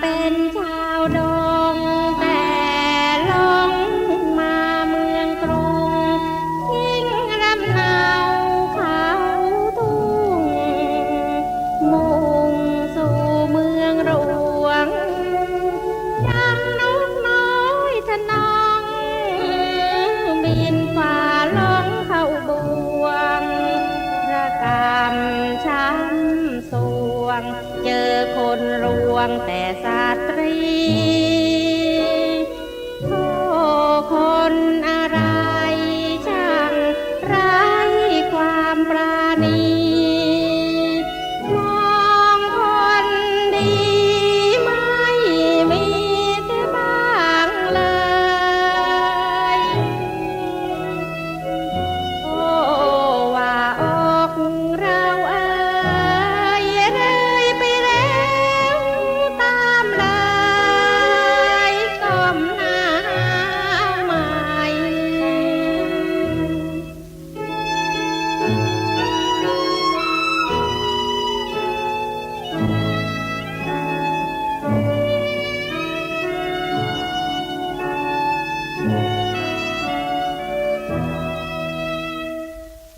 เป็นช ง เจอคนรวงแต่สาตรี